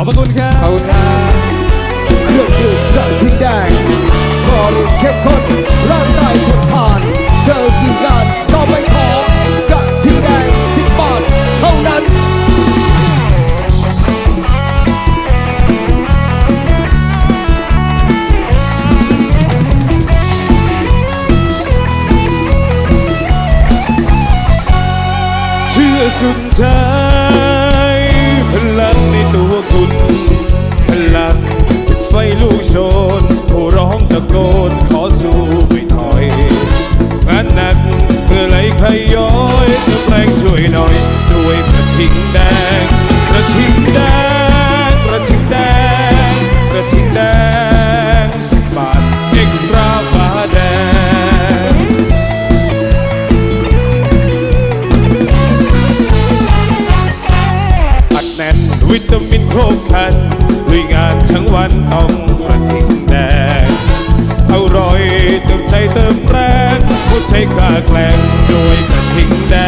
ขอบพระคุณครับขอบคุณครับเครื่องดื่มกระทิงแดงคอรีนเข้มข้นร่างกายทนทาน เจอกินงานก็ไม่ขอกระทิงแดงสิบบาทเท่านั้น เชื่อสุดใจะโกนขอสู้ไม่ถอยงานหนักเมื่อไหรใครย้อยเธอแรงช่วยหน่อย ด้วยกระทิงแดงกระทิงแดงกระทิงแดงกระทิงแดงสิบบาทเอกราฟ้าแดงอัดแน่นวิตามินครบคันลุยงานทั้งวันต้อง เติมใจเติมแรงผู้ใช้กล้าแกล้งด้วยกระทิงแดง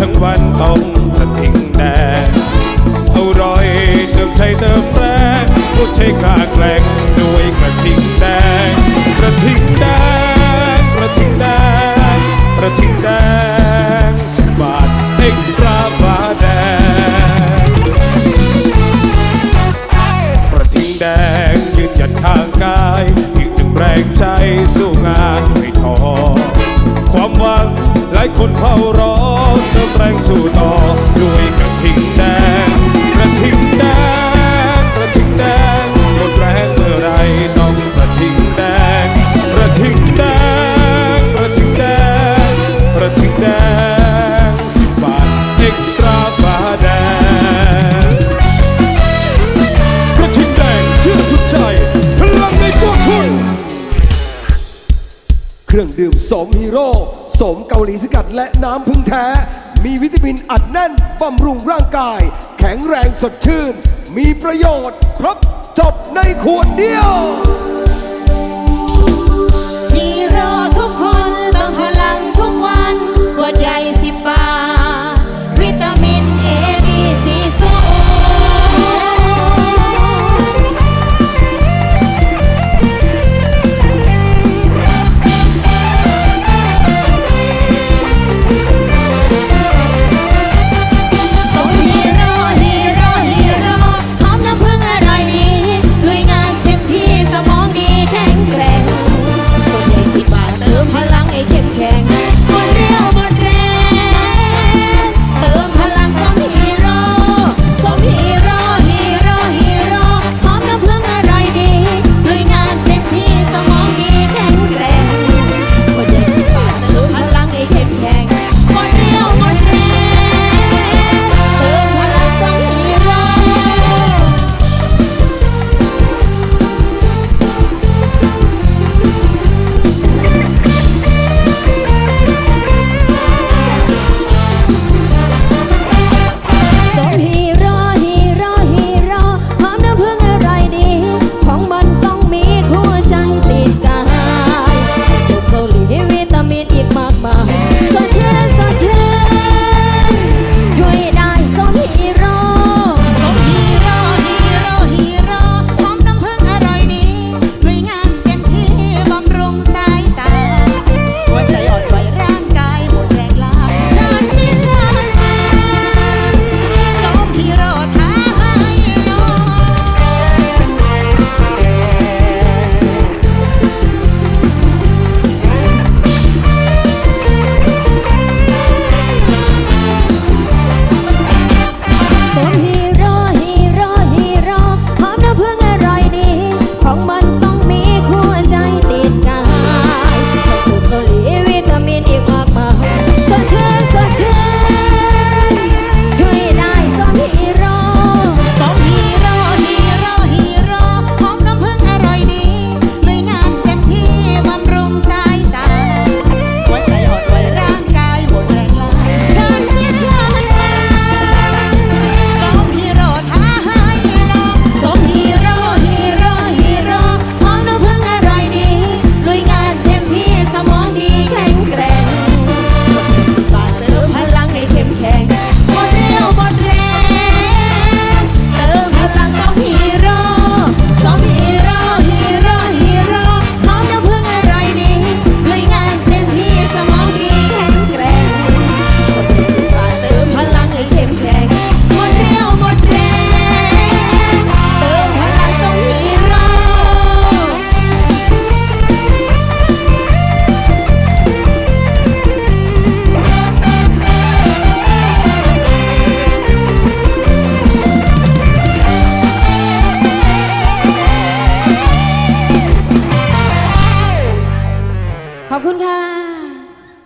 ทั้งวันต้องกระทิงแดงอารอยเติมใจเติมแรงผู้ใช้กล้าแกล้งด้วยกระทิงแดงกระทิงแดงกระทิงแดงกระทิงแดงสิบบาทเอกตราฟ้าแดงกระทิงแดงยืนหยัดข้างกายอีกหนึ่งแรงใจสู้งานไม่ท้อความหวังหลายคนเฝ้า สู้ต่อด้วยกระทิงแดงกระทิงแดงกระทิงแดงหมดแรงเมื่อไรต้องกระทิงแดงกระทิงแดงกระทิงแดงกระทิงแดงสิบบาทเอ็กตราฟ้าแดงกระทิงแดงเชื่อสุดใจพลังในตัวคุณเครื่องดื่มสมฮีโร่สมเกาหลีสกัดและน้ำพึ่งแท้ มีวิตามินอัดแน่นบำรุงร่างกาย แข็งแรงสดชื่น มีประโยชน์ครบจบในขวดเดียวฮีโร่ทุ นอีกมากมาย